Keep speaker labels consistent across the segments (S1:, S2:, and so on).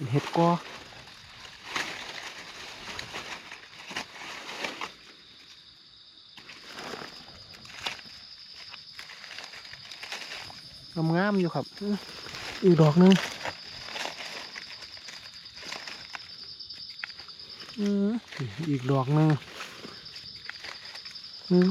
S1: เป็นเห็ดกองามอยู่ครับ อีกดอกหนึงอืมอีกดอกหนึงอืม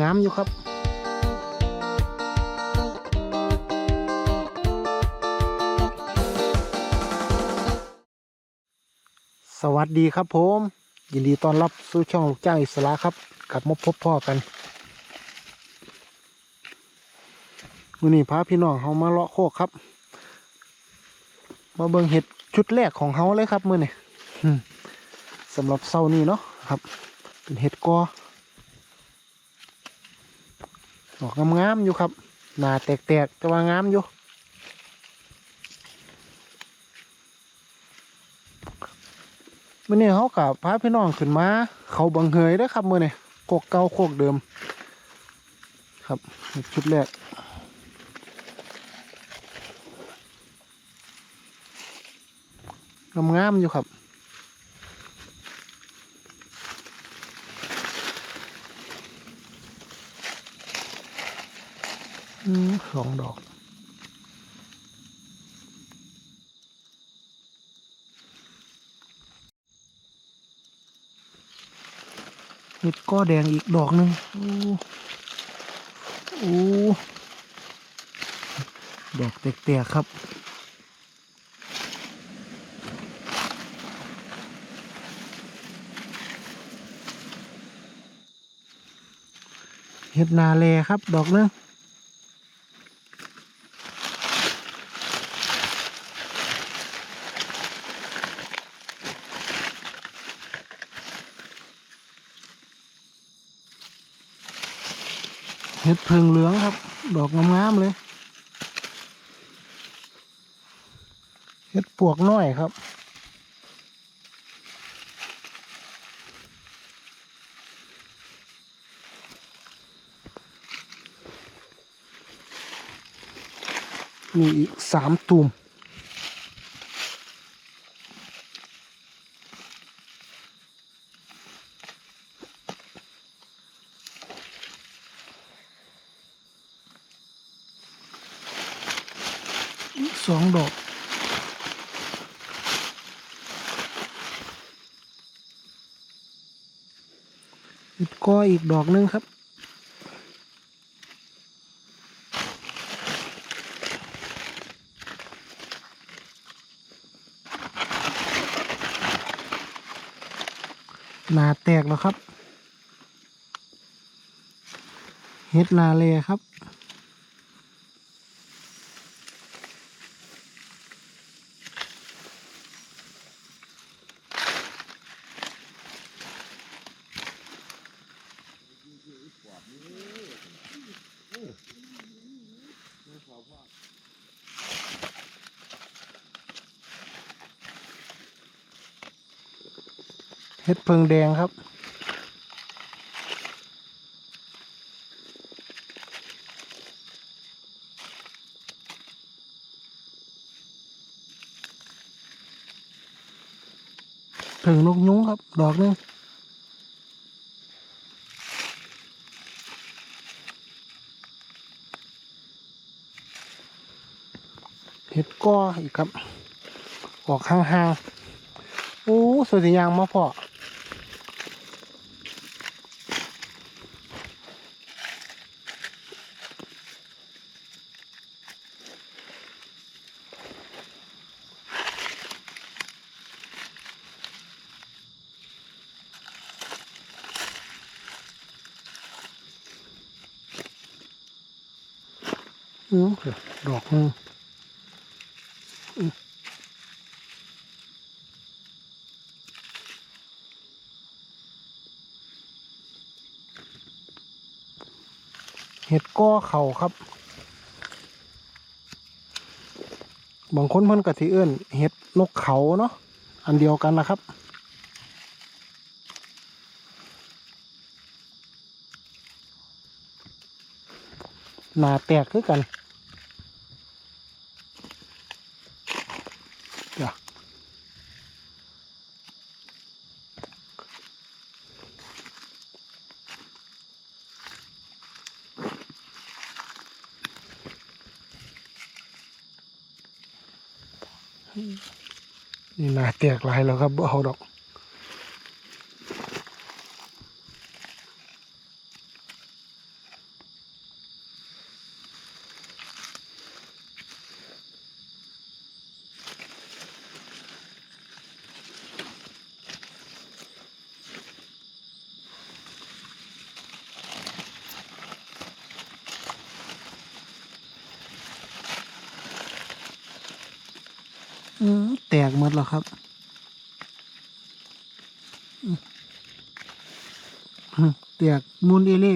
S1: งามอยู่ครับ วัสดีครับผม ยินดีต้อนรับสู่ช่องลูกจ้างอิสระครับ กลับมาพบพ่อกันวันนี้พาพี่น้องเขามาเลาะโคกครับ มาเบิ่งเห็ดชุดแรกของเขาเลยครับมื่อนี้อืมสำหรับเสานี้เนาะครับ เป็นเห็ดกอดอกงามๆอยู่ครับหนาแตกๆแต่ว่างามอยู่ มื่อนี้เขากับพาพี่น้องขึ้นมา เขาบังเฮยเด้ครับมื่อนี้โคกเก่าโคกเดิม ครับชุดแรกงามๆอยู่ครับ สองดอก ห็ดก้อแดงอีกดอกหนึ่งโอ้โอ้ดอกแตกๆครับเห็ดนาเลครับ ดอกนึง เพิงเหลืองครับ ดอกงามๆเลยเห็ดปวกน้อยครับ มีอีกสามตุ่ม สองดอกอีกก็อีกดอกหนึงครับ หนาแตกแล้วครับ เฮ็ดนาเลครับ เฮ็ดเพิงแดงครับเพิงนกยุ้งครับ ดอกนึงเห็ดก้ออีกครับ ออกห่างๆโอ้สวยสิยางมาพอ ดอกนึงเห็ดก้อเขาครับ บางคนเพิ่นกะทิเอื้นเห็ดนกเขาเนาะ อันเดียวกันนะครับ หนาแตกขึ้นกันนี่หนาแตกลายแล้วครับเอาดอก แตกหมดแล้วครับอืมอืมแตกมูลเอเล่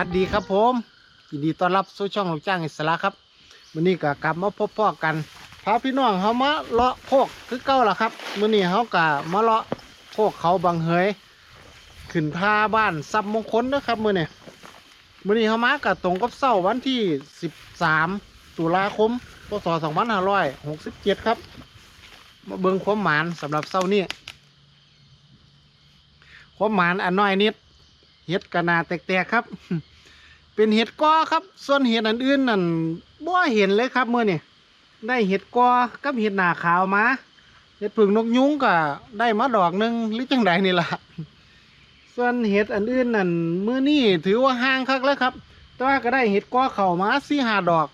S1: วัสดีครับผมยินดีต้อนรับสู่ช่องลูกจ้างอิสระครับวันนี้ก็กลับมาพบพ่อกันพาพี่น้องเขามาเลาะโคกคือเก้าล่ะครับมื้อนี้เขาก็มาเลาะโคกเขาบางเฮยขึ้นท่าบ้านซับมงคลนะครับมื้อนี้มื้อนี้เขามาก็ตรงกับเสาร์วันที่ 13 ตุลาคมพศ2567 ครับมาเบิ่งความหมานสำหรับเสาร์นี้ความหมานอันน้อยนิด เห็ดกะนาแตกๆครับ เป็นเห็ดกอครับ ส่วนเห็ดอันอื่นนั่นบ่เห็นเลยครับเมื่อนี่ได้เห็ดกอกับเห็ดหนาขาวมาเห็ดผึ่งนกยุงก็ได้มาดอกหนึงหรือจังใดนี่ล่ะส่วนเห็ดอันอื่นนั่นมื้อนี้ถือว่าห่างคักแล้วครับ แต่ว่าก็ได้เห็ดกอเข้ามาสี่หาดอก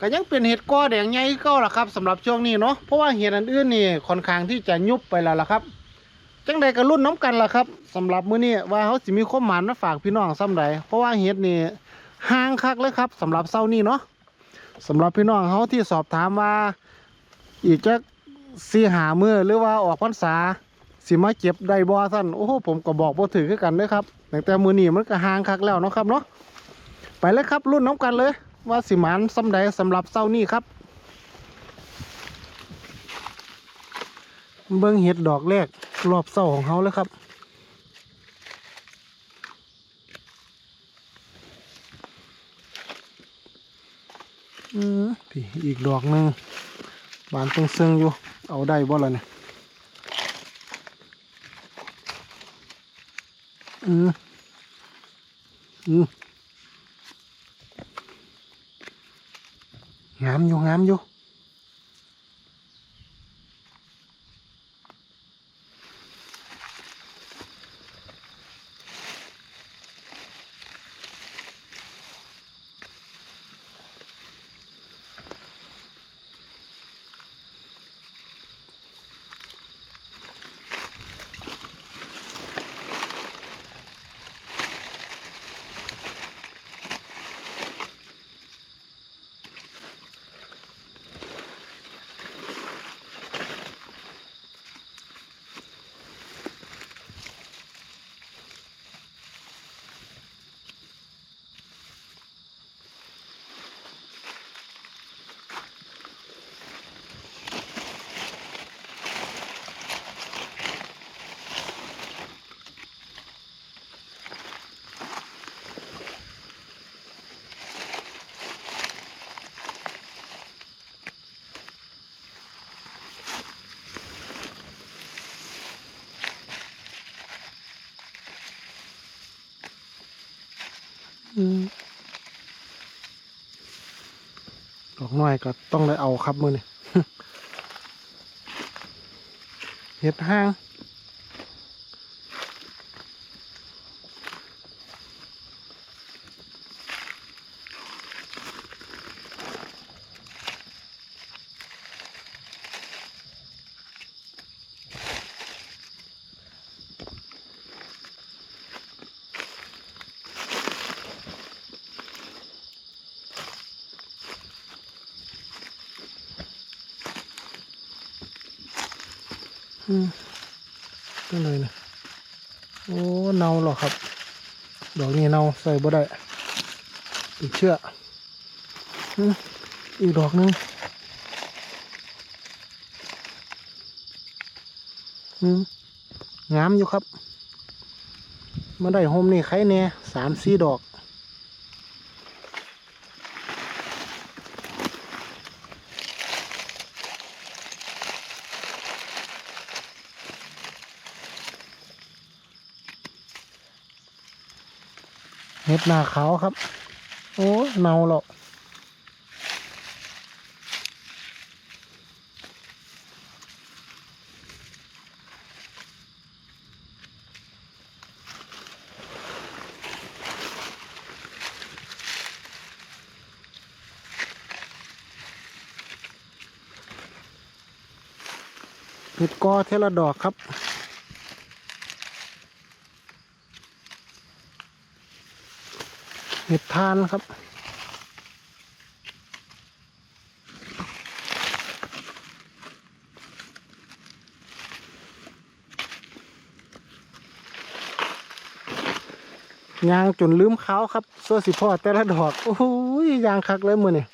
S1: ก็ยังเป็นเห็ดกอแดงใหญ่คือเก่าล่ะครับสำหรับช่วงนี้เนาะเพราะว่าเห็ดอันอื่นนี่ค่อนข้างที่จะยุบไปแล้วล่ะครับ จังใดก็รุ่นน้ำกันล่ะครับสำหรับมื้อนี้ว่าเขาสิมีข้อหมานมาฝากพี่น้องซ้ำใดเพราะว่าเฮ็ดนี่ห่างคักเลยครับสำหรับเช้านี้เนาะสำหรับพี่น้องเขาที่สอบถามว่า อีกจักสีหามือหรือว่าออกพรรษาสิมาเก็บได้บ่ซั่นโอ้โหผมก็บอกบ่ถือคือกันเด้อครับตั้งแต่มือนี้มันก็ห่างคักแล้วเนาะครับเนาะไปเลยครับรุ่นน้ำกันเลย ว่าสิหมานซ้ำใดสำหรับเช้านี้ครับเบิ่งเห็ดดอกแรก รอบเสาของเขาแล้วครับ อืมพี่อีกดอกหนึ่งบานตรงเซิงอยู่ เอาได้บ่ล่ะเนี่ยอืมอืมงามอยู่งามอยู่ ดอกน้อยก็ต้องได้เอาครับมือนี่เห็ดห้าง ก็เลยนะโอ้เนาหรอครับ ดอกนี้เนาใส่บ่ได้ติดเชื่ออืมอีกดอกหนึงอืมงามอยู่ครับมาได้โฮมนี่ใครแน่สามสี่ดอก เห็ดหน้าขาวครับ โอ้เนาหรอกเห็ดกอเทละดอกครับ เห็ดทานครับ ยางจนลืมเขาครับส่วนสิพ่อแต่ละดอก โอ้โหยางคักเลยมือนี่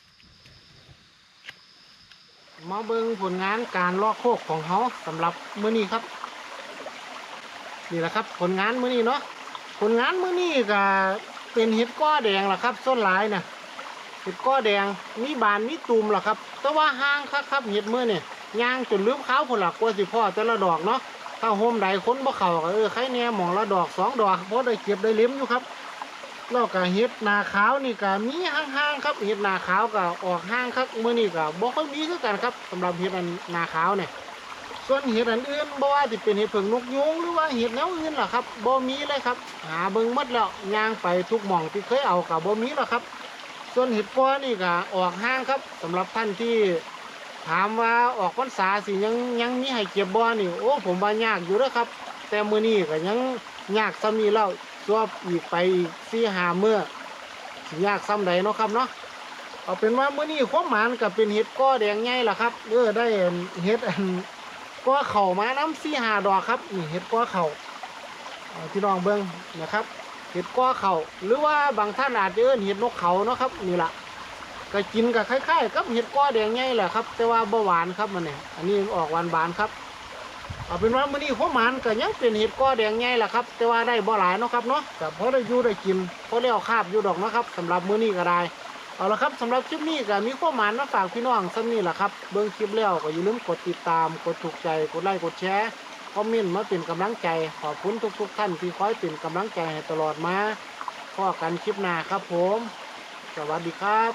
S1: มาเบิ่งผลงานการลอกโคกของเขาสำหรับมือนี้ครับ นี่แหละครับ ผลงานมือนี้เนาะผลงานมือนี้ก็ เป็นเห็ดก้อแดงล่ะครับส้นหลายน่ะเห็ดก้อแดงมีบานมีตุ่มล่ะครับ แต่ว่าห่างครับครับเห็ดมื้อนี่ย่างจนลืมข้าวผลหลักกว่าสิพ่อแต่ละดอกเนาะถ้าโฮมใดคนบ่เข้าก็เออใครแน่หมองละดอกสองดอกเพอได้เก็บได้เลี้ยมอยู่ครับแล้วก็เห็ดนาขาวนี่ก็มีห่างๆครับเห็ดนาขาวก็ออกห่างครับมื้อนี้ก็บ่ค่อยมีคือกันครับสำหรับเห็ดอันนาขาวเนี่ย ส่วนเห็ดอันอื่นบ่ว่าจะเป็นเห็ดเผิงนกยุงหรือว่าเห็ดแนวอื่นล่ะครับบ่มีเลยครับ หาเบิ่งหมดแล้วย่างไปทุกหม่องที่เคยเอากับบ่มีแล้วครับ ส่วนเห็ดก้อนี่ก็ออกห้างครับสำหรับท่านที่ถามว่าออกพรรษาสิยังยังมีให้เก็บบ่นี่โอ้ผมว่ายากอยู่เด้อครับ แต่มื้อนี้ก็ยังยากซ้ำนี้แล้วสวอีกไปอีก4-5มื้อสิยากซ้ำใดเนาะครับเนาะ เอาเป็นว่ามื้อนี้ความหมานก็เป็นเห็ดก้อแดงใหญ่ล่ะครับเออได้เห็ดอัน ก็เข่ามาน้ำสี่หาดอกครับนี่เห็ดก้อเข่าเอาพี่น้องเบิ้งนะครับเห็ดก้อเข่าหรือว่าบางท่านอาจจะเอิ้นเห็ดนกเขาเนาะครับนี่ละก็กินกับคล้ายๆกับเห็ดก้อแดงใหญ่แหละครับ แต่ว่าเบาหวานครับมันเนี่ยอันนี้ออกหวานบานๆครับเอาเป็นว่ามื้อนี้ข้าวหมานก็ยังเป็นเห็ดก้อแดงใหญ่แหละครับ แต่ว่าได้บ่หลายเนาะครับเนาะแต่พอได้ยู่ได้กินพอได้เอาคาบอยู่ดอกเนาะครับสำหรับมื้อนี้ก็ได้ เอาละครับสำหรับคลิปนี้ก็มีข้อหมานมาฝากพี่น้องสักนี่แหละครับเบิ่งคลิปแล้วก็อย่าลืมกดติดตามกดถูกใจกดไลค์กดแชร์คอมเมนต์มาเป็นกำลังใจขอบคุณทุกๆท่านที่คอยเป็นกำลังใจให้ตลอดมาพอกันคลิปหน้าครับผม สวัสดีครับ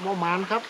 S1: โมหมานครับ